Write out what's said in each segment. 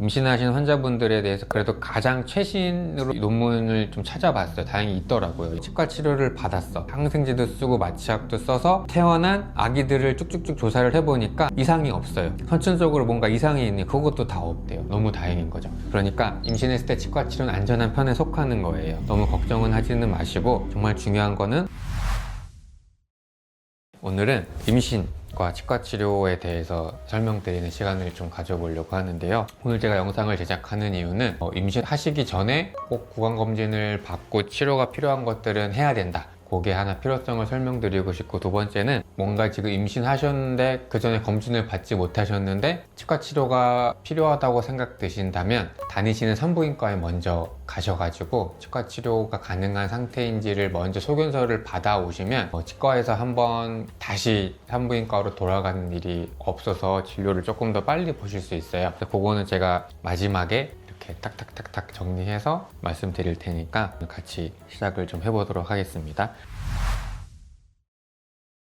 임신하신 환자분들에 대해서 그래도 가장 최신으로 논문을 좀 찾아봤어요. 다행히 있더라고요. 치과 치료를 받았어. 항생제도 쓰고 마취약도 써서 태어난 아기들을 쭉쭉쭉 조사를 해보니까 이상이 없어요. 선천적으로 뭔가 이상이 있니 그것도 다 없대요. 너무 다행인 거죠. 그러니까 임신했을 때 치과 치료는 안전한 편에 속하는 거예요. 너무 걱정은 하지는 마시고 정말 중요한 거는 오늘은 임신과 치과 치료에 대해서 설명드리는 시간을 좀 가져보려고 하는데요. 오늘 제가 영상을 제작하는 이유는 어, 임신하시기 전에 꼭 구강검진을 받고 치료가 필요한 것들은 해야 된다. 그게 하나 필요성을 설명드리고 싶고 두 번째는 뭔가 지금 임신하셨는데 그 전에 검진을 받지 못하셨는데 치과 치료가 필요하다고 생각되신다면 다니시는 산부인과에 먼저 가셔가지고 치과 치료가 가능한 상태인지를 먼저 소견서를 받아오시면 어, 치과에서 한번 다시 산부인과로 돌아가는 일이 없어서 진료를 조금 더 빨리 보실 수 있어요. 그래서 그거는 제가 마지막에 이렇게 딱딱딱딱 정리해서 말씀드릴 테니까 같이 시작을 좀 해보도록 하겠습니다.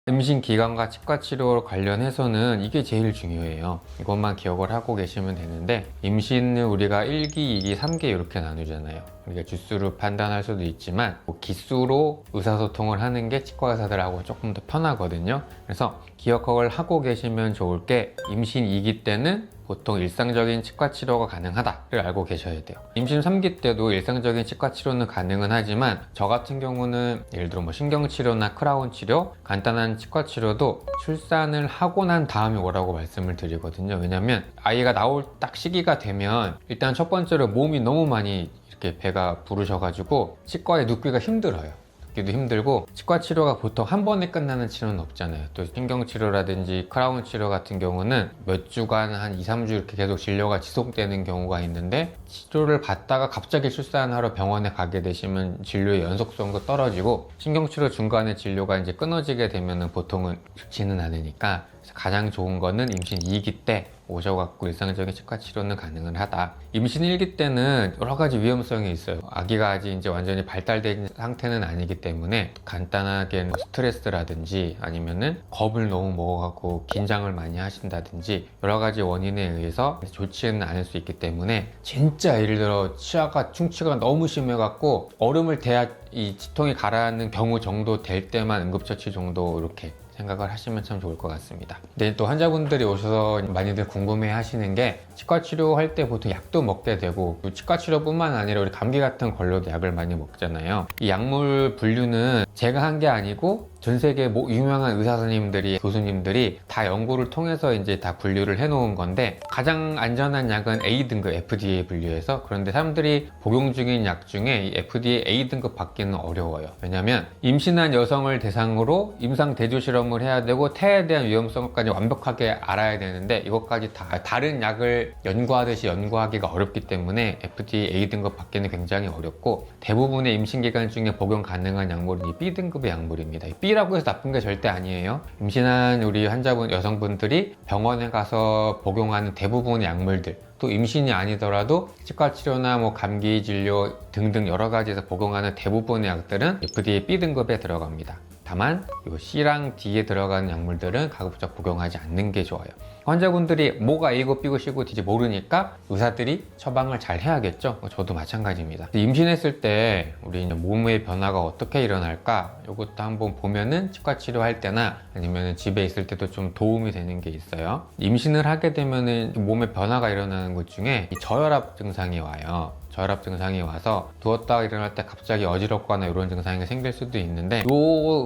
임신 기간과 치과 치료 관련해서는 이게 제일 중요해요. 이것만 기억을 하고 계시면 되는데 임신을 우리가 1기, 2기, 3기 이렇게 나누잖아요. 우리가 주수로 판단할 수도 있지만 뭐 기수로 의사소통을 하는 게 치과 의사들하고 조금 더 편하거든요. 그래서 기억을 하고 계시면 좋을 게 임신 2기 때는 보통 일상적인 치과 치료가 가능하다를 알고 계셔야 돼요. 임신 3기 때도 일상적인 치과 치료는 가능은 하지만 저 같은 경우는 예를 들어 뭐 신경 치료나 크라운 치료, 간단한 치과 치료도 출산을 하고 난 다음에 오라고 말씀을 드리거든요. 왜냐면 아이가 나올 딱 시기가 되면 일단 첫 번째로 몸이 너무 많이 이렇게 배가 부르셔가지고 치과에 눕기가 힘들어요. 도 힘들고 치과 치료가 보통 한 번에 끝나는 치료는 없잖아요. 또 신경 치료라든지 크라운 치료 같은 경우는 몇 주간 한 2, 3주 이렇게 계속 진료가 지속되는 경우가 있는데 치료를 받다가 갑자기 출산하러 병원에 가게 되시면 진료의 연속성도 떨어지고 신경 치료 중간에 진료가 이제 끊어지게 되면은 보통은 좋지는 않으니까 가장 좋은 거는 임신 2기 때 오셔갖고 일상적인 치과 치료는 가능은 하다. 임신 1기 때는 여러 가지 위험성이 있어요. 아기가 아직 이제 완전히 발달된 상태는 아니기 때문에 간단하게 뭐 스트레스라든지 아니면은 겁을 너무 먹어갖고 긴장을 많이 하신다든지 여러 가지 원인에 의해서 좋지는 않을 수 있기 때문에 진짜 예를 들어 치아가 충치가 너무 심해갖고 얼음을 대야 이 치통이 가라앉는 경우 정도 될 때만 응급처치 정도 이렇게 생각을 하시면 참 좋을 것 같습니다. 근데 또 환자분들이 오셔서 많이들 궁금해 하시는 게 치과 치료할 때 보통 약도 먹게 되고 또 치과 치료뿐만 아니라 우리 감기 같은 걸로도 약을 많이 먹잖아요. 이 약물 분류는 제가 한 게 아니고 전 세계 뭐 유명한 의사 선생님들이 교수님들이 다 연구를 통해서 이제 다 분류를 해 놓은 건데 가장 안전한 약은 A 등급 FDA 분류해서 그런데 사람들이 복용 중인 약 중에 이 FDA A 등급 받기는 어려워요. 왜냐면 임신한 여성을 대상으로 임상 대조 실험을 해야 되고 태에 대한 위험성까지 완벽하게 알아야 되는데 이것까지 다 다른 약을 연구하듯이 연구하기가 어렵기 때문에 FDA A 등급 받기는 굉장히 어렵고 대부분의 임신 기간 중에 복용 가능한 약물은 이 B 등급의 약물입니다. 이 B라고 해서 나쁜 게 절대 아니에요. 임신한 우리 환자분 여성분들이 병원에 가서 복용하는 대부분의 약물들 또 임신이 아니더라도 치과 치료나 뭐 감기 진료 등등 여러 가지에서 복용하는 대부분의 약들은 FDA B 등급에 들어갑니다. 다만 이 C랑 D에 들어가는 약물들은 가급적 복용하지 않는 게 좋아요. 환자분들이 뭐가 A고 B고 C고 D지 모르니까 의사들이 처방을 잘 해야겠죠. 저도 마찬가지입니다. 임신했을 때 우리 몸의 변화가 어떻게 일어날까? 이것도 한번 보면은 치과 치료할 때나 아니면 집에 있을 때도 좀 도움이 되는 게 있어요. 임신을 하게 되면은 몸의 변화가 일어나는 것 중에 이 저혈압 증상이 와요. 저혈압 증상이 와서 누웠다가 일어날 때 갑자기 어지럽거나 이런 증상이 생길 수도 있는데 요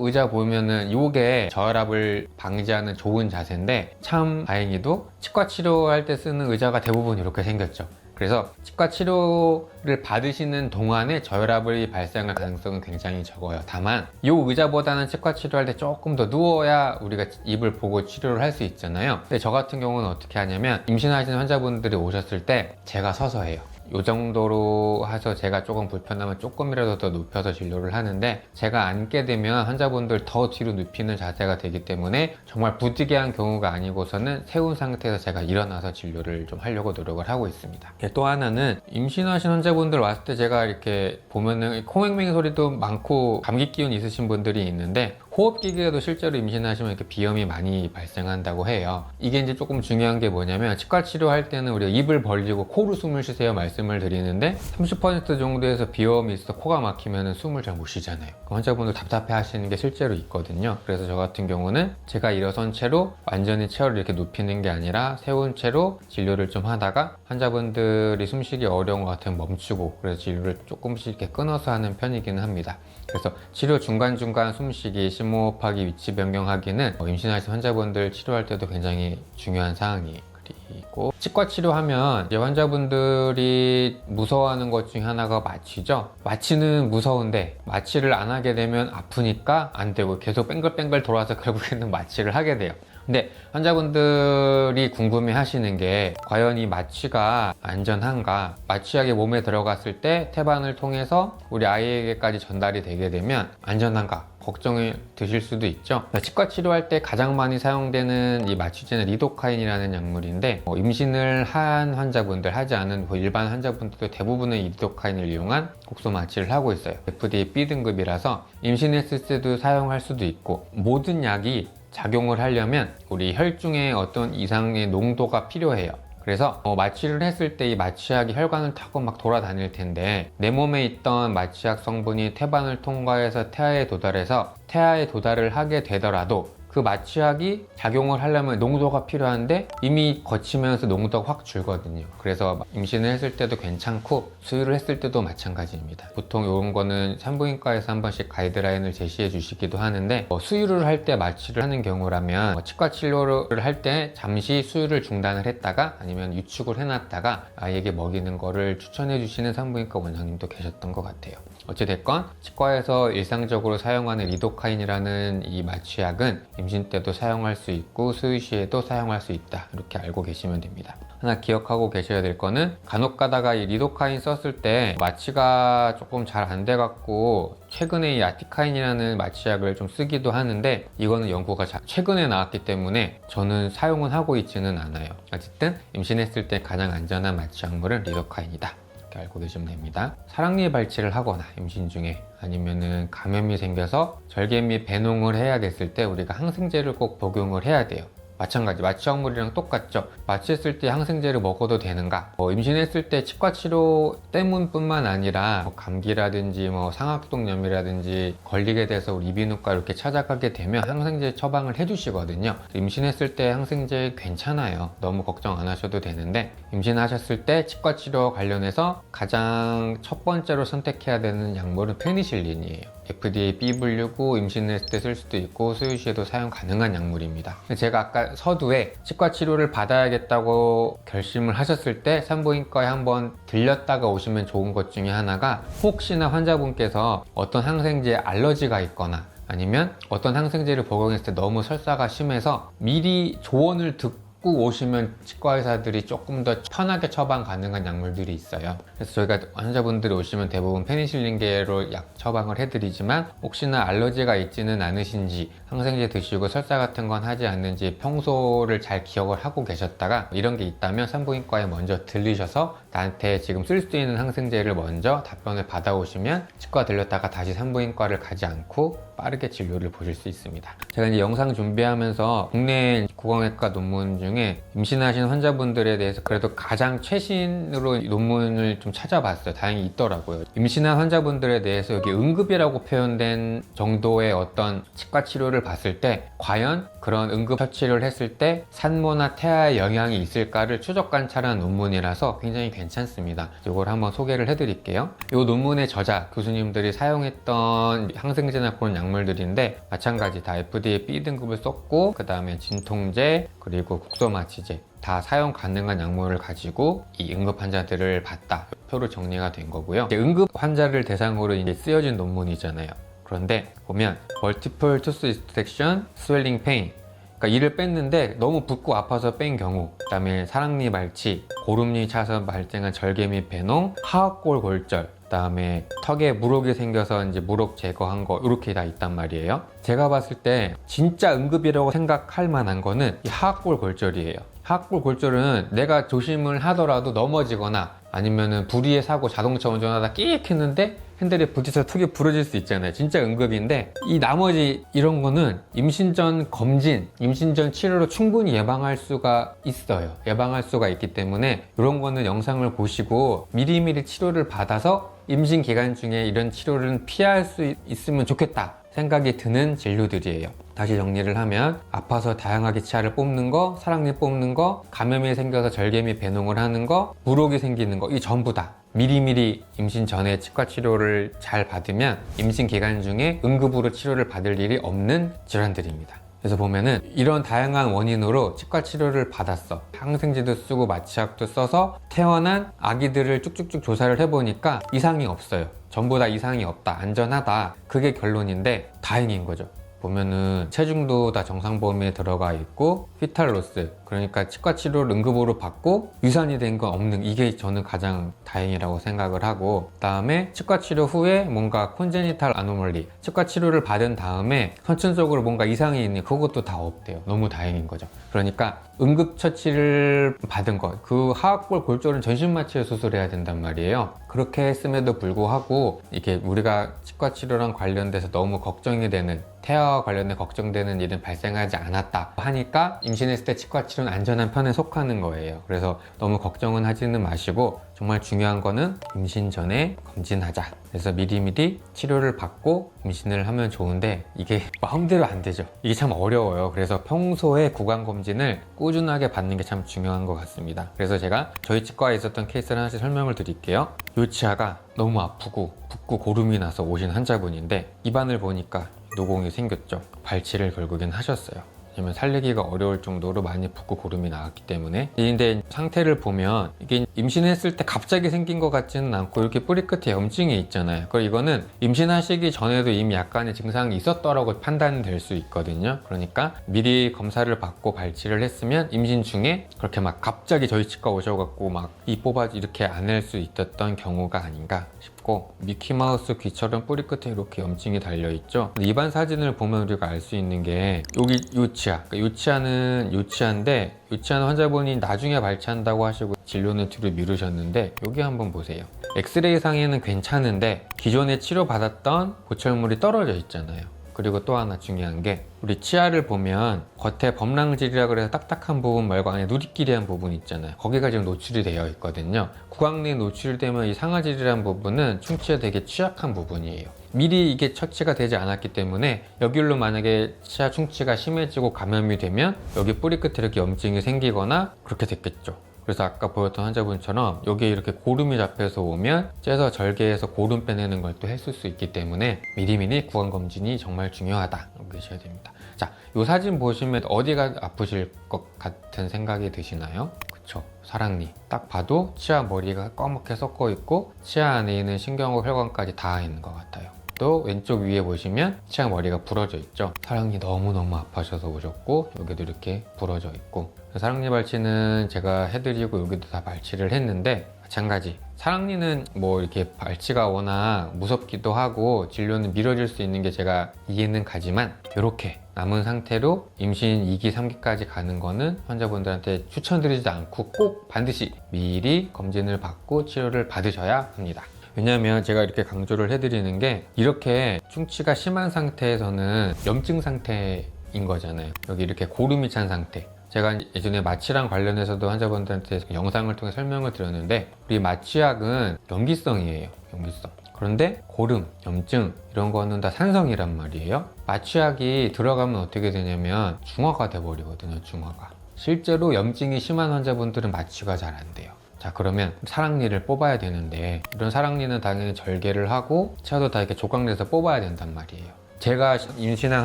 의자 보면은 요게 저혈압을 방지하는 좋은 자세인데 참 다행히도 치과 치료할 때 쓰는 의자가 대부분 이렇게 생겼죠. 그래서 치과 치료를 받으시는 동안에 저혈압이 발생할 가능성은 굉장히 적어요. 다만 이 의자보다는 치과 치료할 때 조금 더 누워야 우리가 입을 보고 치료를 할 수 있잖아요. 근데 저 같은 경우는 어떻게 하냐면 임신하시는 환자분들이 오셨을 때 제가 서서 해요. 요 정도로 해서 제가 조금 불편하면 조금이라도 더 눕혀서 진료를 하는데 제가 앉게 되면 환자분들 더 뒤로 눕히는 자세가 되기 때문에 정말 부득이한 경우가 아니고서는 세운 상태에서 제가 일어나서 진료를 좀 하려고 노력을 하고 있습니다. 예, 또 하나는 임신하신 환자분들 왔을 때 제가 이렇게 보면은 콩맹맹이 소리도 많고 감기 기운 있으신 분들이 있는데 호흡기계도 실제로 임신하시면 이렇게 비염이 많이 발생한다고 해요. 이게 이제 조금 중요한 게 뭐냐면 치과 치료할 때는 우리가 입을 벌리고 코로 숨을 쉬세요 말씀을 드리는데 30% 정도에서 비염이 있어 코가 막히면 숨을 잘 못 쉬잖아요. 그 환자분들 답답해 하시는 게 실제로 있거든요. 그래서 저 같은 경우는 제가 일어선 채로 완전히 체어를 이렇게 눕히는 게 아니라 세운 채로 진료를 좀 하다가 환자분들이 숨쉬기 어려운 것 같으면 멈추고 그래서 진료를 조금씩 이렇게 끊어서 하는 편이기는 합니다. 그래서 치료 중간중간 숨쉬기, 심호 흡하기, 위치 변경하기는 어, 임신하신 환자분들 치료할 때도 굉장히 중요한 사항이에요. 그리고 치과 치료하면 이제 환자분들이 무서워하는 것 중에 하나가 마취죠. 마취는 무서운데 마취를 안 하게 되면 아프니까 안 되고 계속 뱅글뱅글 돌아서 결국에는 마취를 하게 돼요. 근데 환자분들이 궁금해 하시는 게 과연 이 마취가 안전한가? 마취약이 몸에 들어갔을 때 태반을 통해서 우리 아이에게까지 전달이 되게 되면 안전한가? 걱정이 드실 수도 있죠. 치과 치료할 때 가장 많이 사용되는 이 마취제는 리도카인이라는 약물인데 어, 임신을 한 환자분들 하지 않은 뭐 일반 환자분들도 대부분은 이 리도카인을 이용한 국소 마취를 하고 있어요. FDA B등급이라서 임신했을 때도 사용할 수도 있고 모든 약이 작용을 하려면 우리 혈중에 어떤 이상의 농도가 필요해요. 그래서 어, 마취를 했을 때 이 마취약이 혈관을 타고 막 돌아다닐 텐데 내 몸에 있던 마취약 성분이 태반을 통과해서 태아에 도달해서 태아에 도달을 하게 되더라도 그 마취약이 작용을 하려면 농도가 필요한데 이미 거치면서 농도가 확 줄거든요. 그래서 임신을 했을 때도 괜찮고 수유를 했을 때도 마찬가지입니다. 보통 이런 거는 산부인과에서 한 번씩 가이드라인을 제시해 주시기도 하는데 어, 수유를 할 때 마취를 하는 경우라면 어, 치과 치료를 할 때 잠시 수유를 중단을 했다가 아니면 유축을 해놨다가 아이에게 먹이는 거를 추천해 주시는 산부인과 원장님도 계셨던 것 같아요. 어찌됐건 치과에서 일상적으로 사용하는 리도카인이라는 이 마취약은 임신 때도 사용할 수 있고 수유 시에도 사용할 수 있다. 이렇게 알고 계시면 됩니다. 하나 기억하고 계셔야 될 거는 간혹 가다가 이 리도카인 썼을 때 마취가 조금 잘 안 돼 갖고 최근에 이 아티카인이라는 마취약을 좀 쓰기도 하는데 이거는 연구가 자- 최근에 나왔기 때문에 저는 사용은 하고 있지는 않아요. 어쨌든 임신했을 때 가장 안전한 마취약물은 리도카인이다 이렇게 알고 계시면 됩니다. 사랑니 발치를 하거나 임신 중에 아니면은 감염이 생겨서 절개미 배농을 해야 됐을 때 우리가 항생제를 꼭 복용을 해야 돼요. 마찬가지 마취약물이랑 똑같죠. 마취했을 때 항생제를 먹어도 되는가? 뭐 임신했을 때 치과 치료 때문뿐만 아니라 뭐 감기라든지 뭐 상악동염이라든지 걸리게 돼서 우리 이비인후과 이렇게 찾아가게 되면 항생제 처방을 해주시거든요. 임신했을 때 항생제 괜찮아요. 너무 걱정 안 하셔도 되는데 임신하셨을 때 치과 치료 관련해서 가장 첫 번째로 선택해야 되는 약물은 페니실린이에요. FDA B 분류고 임신했을 때 쓸 수도 있고 수유 시에도 사용 가능한 약물입니다. 제가 아까 서두에 치과 치료를 받아야겠다고 결심을 하셨을 때 산부인과에 한번 들렸다가 오시면 좋은 것 중에 하나가 혹시나 환자분께서 어떤 항생제에 알러지가 있거나 아니면 어떤 항생제를 복용했을 때 너무 설사가 심해서 미리 조언을 듣고 오시면 치과 의사들이 조금 더 편하게 처방 가능한 약물들이 있어요. 그래서 저희가 환자분들이 오시면 대부분 페니실린계로 약 처방을 해드리지만 혹시나 알러지가 있지는 않으신지 항생제 드시고 설사 같은 건 하지 않는지 평소를 잘 기억을 하고 계셨다가 이런 게 있다면 산부인과에 먼저 들리셔서 나한테 지금 쓸 수 있는 항생제를 먼저 답변을 받아오시면 치과 들렸다가 다시 산부인과를 가지 않고 빠르게 진료를 보실 수 있습니다. 제가 이제 영상 준비하면서 국내 구강외과 논문 중에 임신하신 환자분들에 대해서 그래도 가장 최신으로 논문을 좀 찾아봤어요. 다행히 있더라고요. 임신한 환자분들에 대해서 여기 응급이라고 표현된 정도의 어떤 치과 치료를 봤을 때 과연 그런 응급 처치를 했을 때 산모나 태아에 영향이 있을까를 추적 관찰한 논문이라서 굉장히 괜찮습니다. 이걸 한번 소개를 해드릴게요. 이 논문의 저자 교수님들이 사용했던 항생제나 그런 약물들인데 마찬가지 다 FDA B 등급을 썼고 그 다음에 진통제 그리고 국소마취제 다 사용 가능한 약물을 가지고 이 응급 환자들을 봤다. 표로 정리가 된 거고요. 응급 환자를 대상으로 이제 쓰여진 논문이잖아요. 그런데 보면 멀티플 투스 디스텍션 스웰링 페인 그러니까 이를 뺐는데 너무 붓고 아파서 뺀 경우 그 다음에 사랑니 발치 고름니 차서 발생한 절개미 배농 하악골 골절 그 다음에 턱에 물혹이 생겨서 이제 물혹 제거한 거 이렇게 다 있단 말이에요. 제가 봤을 때 진짜 응급이라고 생각할 만한 거는 이 하악골 골절이에요. 하악골 골절은 내가 조심을 하더라도 넘어지거나 아니면은 불의의 사고 자동차 운전하다 끼익 했는데 핸들에 부딪혀 턱이 부러질 수 있잖아요. 진짜 응급인데 이 나머지 이런 거는 임신 전 검진, 임신 전 치료로 충분히 예방할 수가 있어요. 예방할 수가 있기 때문에 이런 거는 영상을 보시고 미리미리 치료를 받아서 임신 기간 중에 이런 치료를 피할 수 있- 있으면 좋겠다 생각이 드는 진료들이에요. 다시 정리를 하면 아파서 다양하게 치아를 뽑는 거, 사랑니 뽑는 거, 감염이 생겨서 절개미 배농을 하는 거, 물혹이 생기는 거, 이 전부 다 미리미리 임신 전에 치과 치료를 잘 받으면 임신 기간 중에 응급으로 치료를 받을 일이 없는 질환들입니다. 그래서 보면은 이런 다양한 원인으로 치과 치료를 받았어. 항생제도 쓰고 마취약도 써서 태어난 아기들을 쭉쭉쭉 조사를 해보니까 이상이 없어요. 전부 다 이상이 없다. 안전하다. 그게 결론인데 다행인 거죠. 보면은 체중도 다 정상 범위에 들어가 있고 피탈 로스 그러니까 치과 치료를 응급으로 받고 유산이 된 건 없는 이게 저는 가장 다행이라고 생각을 하고 그다음에 치과 치료 후에 뭔가 콘제니탈 아노멀리 치과 치료를 받은 다음에 선천적으로 뭔가 이상이 있는 그것도 다 없대요. 너무 다행인 거죠. 그러니까 응급 처치를 받은 것 그 하악골 골절은 전신 마취에 수술해야 된단 말이에요. 그렇게 했음에도 불구하고 이게 우리가 치과 치료랑 관련돼서 너무 걱정이 되는 태아와 관련된 걱정되는 일은 발생하지 않았다 하니까 임신했을 때 치과 치료 는 안전한 편에 속하는 거예요. 그래서 너무 걱정은 하지는 마시고 정말 중요한 거는 임신 전에 검진하자. 그래서 미리미리 치료를 받고 임신을 하면 좋은데 이게 마음대로 안 되죠. 이게 참 어려워요. 그래서 평소에 구강 검진을 꾸준하게 받는 게 참 중요한 것 같습니다. 그래서 제가 저희 치과에 있었던 케이스를 하나씩 설명을 드릴게요. 요 치아가 너무 아프고 붓고 고름이 나서 오신 환자분인데 입안을 보니까 노공이 생겼죠. 발치를 결국엔 하셨어요. 왜냐면 살리기가 어려울 정도로 많이 붓고 고름이 나왔기 때문에. 근데 상태를 보면 이게 임신했을 때 갑자기 생긴 것 같지는 않고 이렇게 뿌리 끝에 염증이 있잖아요. 그리고 이거는 임신하시기 전에도 이미 약간의 증상이 있었더라고 판단될 수 있거든요. 그러니까 미리 검사를 받고 발치를 했으면 임신 중에 그렇게 막 갑자기 저희 치과 오셔갖고 막 이 뽑아 이렇게 안 할 수 있었던 경우가 아닌가 싶고 미키마우스 귀처럼 뿌리 끝에 이렇게 염증이 달려있죠? 입안 사진을 보면 우리가 알 수 있는 게 여기 요 치아. 그러니까 요 치아는 요 치아인데 요 치아는 환자분이 나중에 발치한다고 하시고 진료는 뒤로 미루셨는데 여기 한번 보세요. 엑스레이 상에는 괜찮은데 기존에 치료받았던 보철물이 떨어져 있잖아요 그리고 또 하나 중요한 게 우리 치아를 보면 겉에 범랑질이라 그래서 딱딱한 부분 말고 안에 누리끼리한 부분 있잖아요. 거기가 지금 노출이 되어 있거든요. 구강내에 노출되면 이 상아질이라는 부분은 충치에 되게 취약한 부분이에요. 미리 이게 처치가 되지 않았기 때문에 여기로 만약에 치아 충치가 심해지고 감염이 되면 여기 뿌리 끝에 이렇게 염증이 생기거나 그렇게 됐겠죠 그래서 아까 보였던 환자분처럼 여기에 이렇게 고름이 잡혀서 오면 째서 절개해서 고름 빼내는 걸 또 했을 수 있기 때문에 미리미리 구강검진이 정말 중요하다 알고 계셔야 됩니다. 자, 이 사진 보시면 어디가 아프실 것 같은 생각이 드시나요? 그쵸. 사랑니. 딱 봐도 치아 머리가 검게 섞어 있고 치아 안에 있는 신경과 혈관까지 닿아 있는 것 같아요 또 왼쪽 위에 보시면 치아 머리가 부러져 있죠? 사랑니 너무너무 아파셔서 오셨고 여기도 이렇게 부러져 있고. 사랑니 발치는 제가 해드리고 여기도 다 발치를 했는데 마찬가지. 사랑니는 뭐 이렇게 발치가 워낙 무섭기도 하고 진료는 미뤄질 수 있는 게 제가 이해는 가지만 이렇게 남은 상태로 임신 2기, 3기까지 가는 거는 환자분들한테 추천드리지 않고 꼭 반드시 미리 검진을 받고 치료를 받으셔야 합니다. 왜냐하면 제가 이렇게 강조를 해드리는 게 이렇게 충치가 심한 상태에서는 염증 상태인 거잖아요. 여기 이렇게 고름이 찬 상태. 제가 예전에 마취랑 관련해서도 환자분들한테 영상을 통해 설명을 드렸는데 우리 마취약은 염기성이에요. 염기성. 그런데 고름, 염증 이런 거는 다 산성이란 말이에요. 마취약이 들어가면 어떻게 되냐면 중화가 돼버리거든요. 중화가. 실제로 염증이 심한 환자분들은 마취가 잘 안 돼요. 자 그러면 사랑니를 뽑아야 되는데 이런 사랑니는 당연히 절개를 하고 치아도 다 이렇게 조각내서 뽑아야 된단 말이에요. 제가 임신한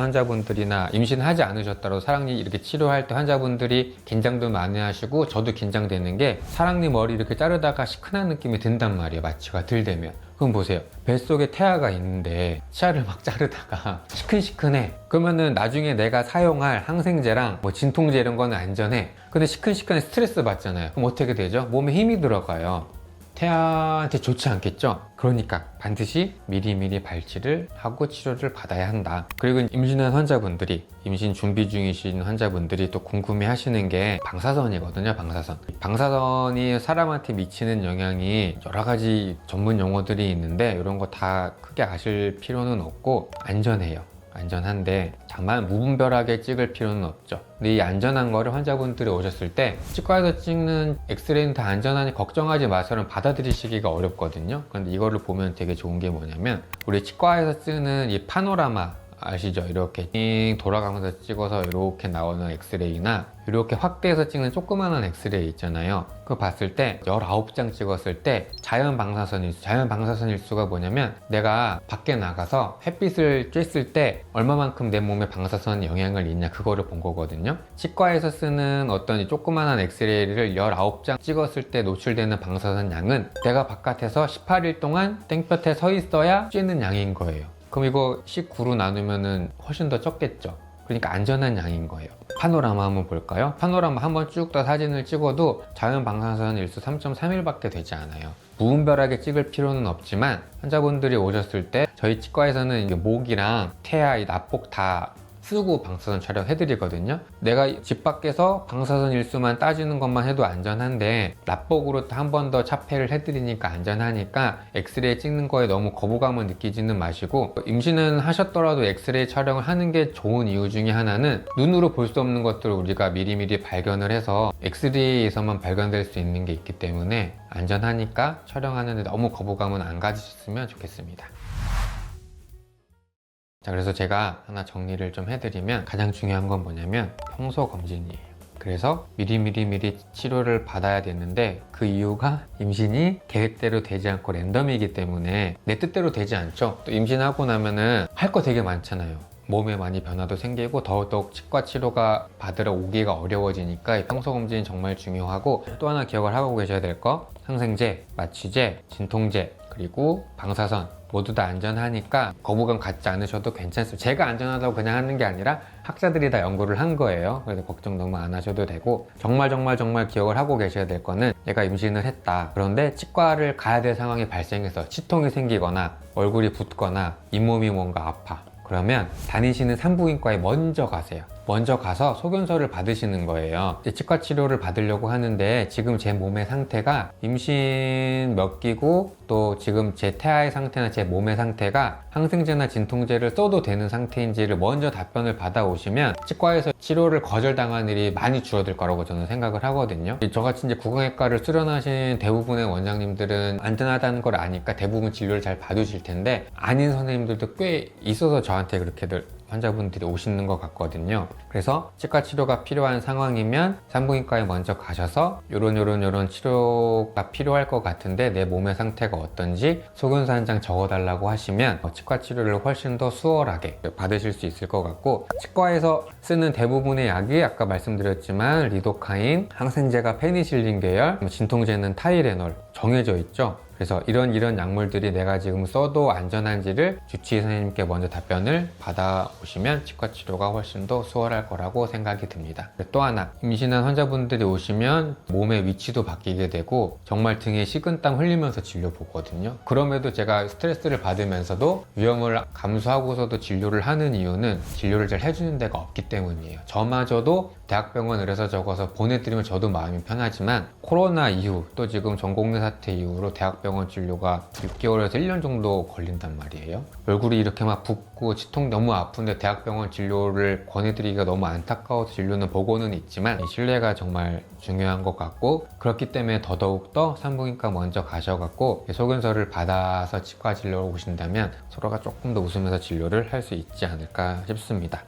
환자분들이나 임신하지 않으셨더라도 사랑니 이렇게 치료할 때 환자분들이 긴장도 많이 하시고 저도 긴장되는 게 사랑니 머리 이렇게 자르다가 시큰한 느낌이 든단 말이에요. 마취가 들 되면. 그럼 보세요. 뱃속에 태아가 있는데 치아를 막 자르다가 시큰시큰해. 그러면은 나중에 내가 사용할 항생제랑 뭐 진통제 이런 거는 안전해. 근데 시큰시큰해 스트레스 받잖아요. 그럼 어떻게 되죠? 몸에 힘이 들어가요. 태아한테 좋지 않겠죠? 그러니까 반드시 미리미리 발치를 하고 치료를 받아야 한다. 그리고 임신한 환자분들이 임신 준비 중이신 환자분들이 또 궁금해 하시는 게 방사선이거든요, 방사선. 방사선이 사람한테 미치는 영향이 여러 가지 전문 용어들이 있는데 이런 거 다 크게 아실 필요는 없고 안전해요. 안전한데 다만 무분별하게 찍을 필요는 없죠. 근데 이 안전한 거를 환자분들이 오셨을 때 치과에서 찍는 엑스레이는 다 안전하니 걱정하지 마세요는 받아들이시기가 어렵거든요. 그런데 이거를 보면 되게 좋은 게 뭐냐면 우리 치과에서 쓰는 이 파노라마 아시죠? 이렇게 띵 돌아가면서 찍어서 이렇게 나오는 엑스레이나 이렇게 확대해서 찍는 조그마한 엑스레이 있잖아요. 그거 봤을 때 19장 찍었을 때 자연 방사선 일수, 자연 방사선 일수가 뭐냐면 내가 밖에 나가서 햇빛을 쬐을 때 얼마만큼 내 몸에 방사선 영향을 있냐 그거를 본 거거든요. 치과에서 쓰는 어떤 이 조그마한 엑스레이를 19장 찍었을 때 노출되는 방사선 양은 내가 바깥에서 18일 동안 땡볕에 서 있어야 쬐는 양인 거예요. 그럼 이거 19로 나누면은 훨씬 더 적겠죠. 그러니까 안전한 양인 거예요. 파노라마 한번 볼까요? 파노라마 한번 쭉 다 사진을 찍어도 자연 방사선 일수 3.3일밖에 되지 않아요. 무분별하게 찍을 필요는 없지만 환자분들이 오셨을 때 저희 치과에서는 목이랑 태아, 이 납복 다 쓰고 방사선 촬영해드리거든요. 내가 집 밖에서 방사선 일수만 따지는 것만 해도 안전한데 납복으로 한 번 더 차폐를 해드리니까 안전하니까 엑스레이 찍는 거에 너무 거부감을 느끼지는 마시고 임신은 하셨더라도 엑스레이 촬영을 하는 게 좋은 이유 중에 하나는 눈으로 볼 수 없는 것들을 우리가 미리미리 발견을 해서 엑스레이에서만 발견될 수 있는 게 있기 때문에 안전하니까 촬영하는데 너무 거부감은 안 가지셨으면 좋겠습니다. 자, 그래서 제가 하나 정리를 좀 해드리면 가장 중요한 건 뭐냐면 평소 검진이에요. 그래서 미리미리미리 치료를 받아야 되는데 그 이유가 임신이 계획대로 되지 않고 랜덤이기 때문에 내 뜻대로 되지 않죠. 또 임신하고 나면은 할 거 되게 많잖아요. 몸에 많이 변화도 생기고 더더욱 치과 치료가 받으러 오기가 어려워지니까 이 평소 검진이 정말 중요하고 또 하나 기억을 하고 계셔야 될 거 항생제, 마취제, 진통제 그리고 방사선 모두 다 안전하니까 거부감 갖지 않으셔도 괜찮습니다. 제가 안전하다고 그냥 하는 게 아니라 학자들이 다 연구를 한 거예요. 그래서 걱정 너무 안 하셔도 되고 정말 정말 정말 기억을 하고 계셔야 될 거는 얘가 임신을 했다. 그런데 치과를 가야 될 상황이 발생해서 치통이 생기거나 얼굴이 붓거나 잇몸이 뭔가 아파. 그러면 다니시는 산부인과에 먼저 가세요. 먼저 가서 소견서를 받으시는 거예요. 치과 치료를 받으려고 하는데 지금 제 몸의 상태가 임신 몇 기고 또 지금 제 태아의 상태나 제 몸의 상태가 항생제나 진통제를 써도 되는 상태인지를 먼저 답변을 받아오시면 치과에서 치료를 거절당한 일이 많이 줄어들 거라고 저는 생각을 하거든요. 저같이 이제 구강외과를 수련하신 대부분의 원장님들은 안전하다는 걸 아니까 대부분 진료를 잘 봐주실 텐데 아닌 선생님들도 꽤 있어서 저한테 그렇게들 환자분들이 오시는 것 같거든요. 그래서 치과 치료가 필요한 상황이면 산부인과에 먼저 가셔서 요런 요런 요런 치료가 필요할 것 같은데 내 몸의 상태가 어떤지 소견서 한 장 적어달라고 하시면 어, 치과 치료를 훨씬 더 수월하게 받으실 수 있을 것 같고 치과에서 쓰는 대부분의 약이 아까 말씀드렸지만 리도카인, 항생제가 페니실린 계열, 뭐 진통제는 타이레놀 정해져 있죠. 그래서 이런 이런 약물들이 내가 지금 써도 안전한지를 주치의 선생님께 먼저 답변을 받아오시면 치과 치료가 훨씬 더 수월할 거라고 생각이 듭니다. 또 하나 임신한 환자분들이 오시면 몸의 위치도 바뀌게 되고 정말 등에 식은땀 흘리면서 진료 보거든요. 그럼에도 제가 스트레스를 받으면서도 위험을 감수하고서도 진료를 하는 이유는 진료를 잘 해주는 데가 없기 때문이에요. 저마저도 대학병원 의뢰서 적어서 보내드리면 저도 마음이 편하지만 코로나 이후 또 지금 전국내 사태 이후로 대학병원 진료가 6개월에서 1년 정도 걸린단 말이에요. 얼굴이 이렇게 막 붓고 치통 너무 아픈데 대학병원 진료를 권해드리기가 너무 안타까워서 진료는 보고는 있지만 신뢰가 정말 중요한 것 같고 그렇기 때문에 더더욱 더 산부인과 먼저 가셔갖고 소견서를 받아서 치과 진료를 오신다면 서로가 조금 더 웃으면서 진료를 할 수 있지 않을까 싶습니다.